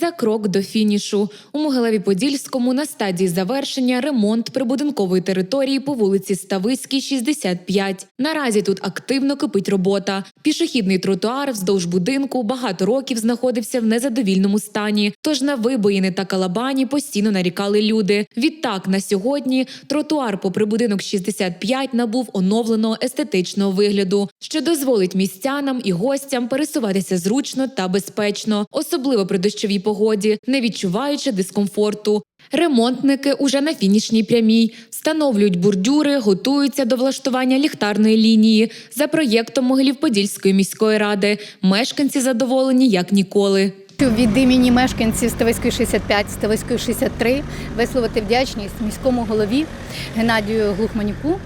за крок до фінішу. У Могилеві-Подільському на стадії завершення ремонт прибудинкової території по вулиці Ставиській, 65. Наразі тут активно кипить робота. Пішохідний тротуар вздовж будинку багато років знаходився в незадовільному стані. Тож на вибоїни та калабані постійно нарікали люди. Відтак на сьогодні тротуар попри будинок 65 набув оновленого естетичного вигляду, що дозволить містянам і гостям пересуватися зручно та безпечно, особливо при дощовій погоді, не відчуваючи дискомфорту. Ремонтники уже на фінішній прямій встановлюють бордюри, готуються до влаштування ліхтарної лінії. За проєктом Могилів-Подільської міської ради мешканці задоволені як ніколи. Від імені мешканців Стависької 65, Стависької 63 висловити вдячність міському голові Геннадію Глухманюку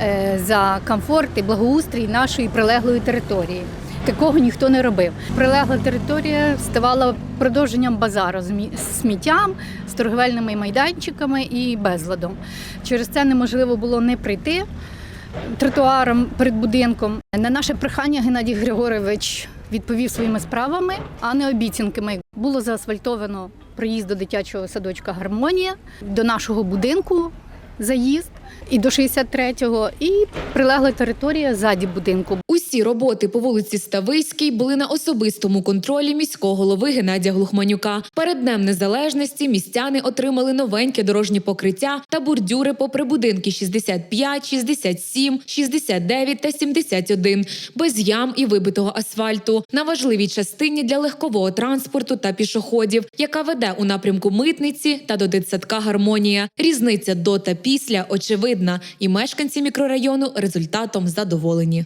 е, за комфорт і благоустрій нашої прилеглої території. Такого ніхто не робив. Прилегла територія ставала продовженням базару з сміттям, з торговельними майданчиками і безладом. Через це неможливо було не прийти тротуаром перед будинком. На наше прохання Геннадій Григорович відповів своїми справами, а не обіцянками. Було заасфальтовано проїзд до дитячого садочка Гармонія, до нашого будинку заїзд і до 63-го, і прилегла територія ззаді будинку. Усі роботи по вулиці Ставиській були на особистому контролі міського голови Геннадія Глухманюка. Перед днем незалежності містяни отримали новеньке дорожнє покриття та бордюри попри будинки 65, 67, 69 та 71, без ям і вибитого асфальту на важливій частині для легкового транспорту та пішоходів, яка веде у напрямку митниці та до дитсадка Гармонія. Різниця до та після очевидна, і мешканці мікрорайону результатом задоволені.